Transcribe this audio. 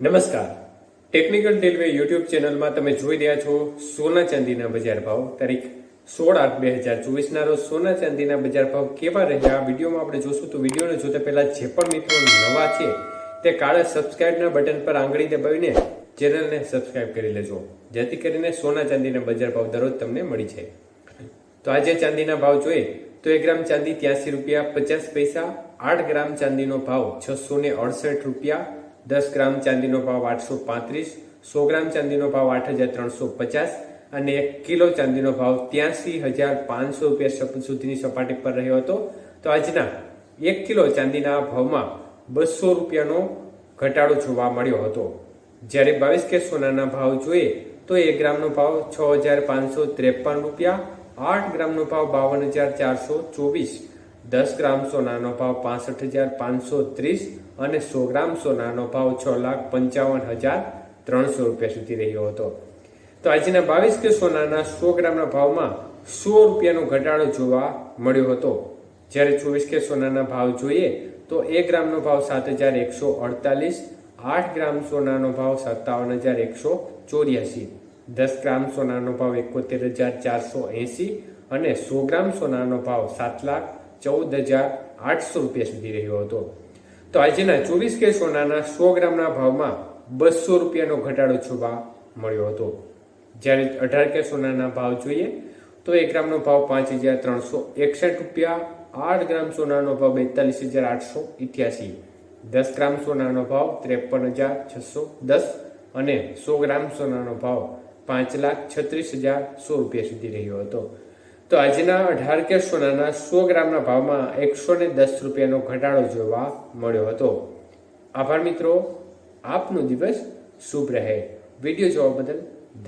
નમસ્કાર. Technical railway YouTube ચેનલમાં તમે જોઈ રહ્યા છો સોના ચાંદીના બજાર ભાવ. તારીખ સોળ આઠ બે હજાર ચોવીસના રોજ સોના ચાંદીના બજાર ભાવ કેવા રહ્યા? વિડીયોમાં આપણે જોશું તો વિડીયોને જોતા પહેલાં જે પણ મિત્રો નવા છે, તે કાળા સબસ્ક્રાઇબના બટન પર આંગળી દબાવીને ચેનલને સબસ્ક્રાઇબ કરી લેજો. જેથી કરીને સોના ચાંદીના બજાર ભાવ દરરોજ તમને મળી છે તો આજે ચાંદીના ભાવ જોઈએ તો એક ગ્રામ ચાંદી ત્યાસી રૂપિયા પચાસ પૈસા, આઠ ગ્રામ ચાંદીનો ભાવ છસો ને અડસઠ રૂપિયા દસ ગ્રામ ચાંદીનો ભાવ આઠસો પાંત્રીસ, સો ગ્રામ ચાંદીનો ભાવ આઠ હજાર ત્રણસો પચાસ અને એક કિલો ચાંદીનો ભાવ ત્યાંસી હજાર પાંચસો રૂપિયા સુધીની સપાટી પર રહ્યો હતો. તો આજના એક કિલો ચાંદીના ભાવમાં બસો રૂપિયાનો ઘટાડો જોવા મળ્યો હતો. જ્યારે બાવીસ કે સોનાના ભાવ જોઈએ, તો એક ગ્રામનો ભાવ છ હજાર પાંચસો ત્રેપન રૂપિયા, આઠ ગ્રામનો ભાવ બાવન હજાર ચારસો ચોવીસ દસ ગ્રામ સોનાનો ભાવ પાસઠ હજાર પાંચસો ત્રીસ અને સો ગ્રામ સોનાનો ભાવ છ લાખ પંચાવન હજાર ત્રણસો રૂપિયા સુધી રહ્યો હતો. તો આજના બાવીસ કે સોનાના સો ગ્રામના ભાવમાં સો રૂપિયાનો ઘટાડો જોવા મળ્યો હતો. જ્યારે ચોવીસ કે સોનાના ભાવ જોઈએ તો એક ગ્રામનો ભાવ સાત હજાર એકસો અડતાલીસ, આઠ ગ્રામ સોનાનો ભાવ સત્તાવન હજાર એકસો ચોર્યાસી, દસ ગ્રામ સોનાનો ભાવ એકોતેર હજાર ચારસો એંસી અને સો ગ્રામ સોનાનો ભાવ સાત લાખ ચૌદ હજાર આઠસો રૂપિયા સુધી રહ્યો હતો. તો આજના ચોવીસ કે સોનાના સો ગ્રામના ભાવમાં બસો રૂપિયાનો ઘટાડો જોવા મળ્યો હતો. જ્યારે અઢાર કે સોનાના ભાવ જોઈએ, તો એક ગ્રામનો ભાવ પાંચ હજાર ત્રણસો એકસઠ રૂપિયા, આઠ ગ્રામ સોનાનો ભાવ બેતાલીસ હજાર આઠસો ઇઠ્યાસી, દસ ગ્રામ સોનાનો ભાવ ત્રેપન હજાર છસો દસ અને સો ગ્રામ સોનાનો ભાવ પાંચ લાખ છત્રીસ હજાર સો રૂપિયા સુધી રહ્યો હતો. તો આજના અઢાર કે સોનાના સો ગ્રામના ભાવમાં એકસો ને દસ રૂપિયાનો ઘટાડો જોવા મળ્યો હતો. આભાર મિત્રો, આપનો દિવસ શુભ રહે. વીડિયો જોવા બદલ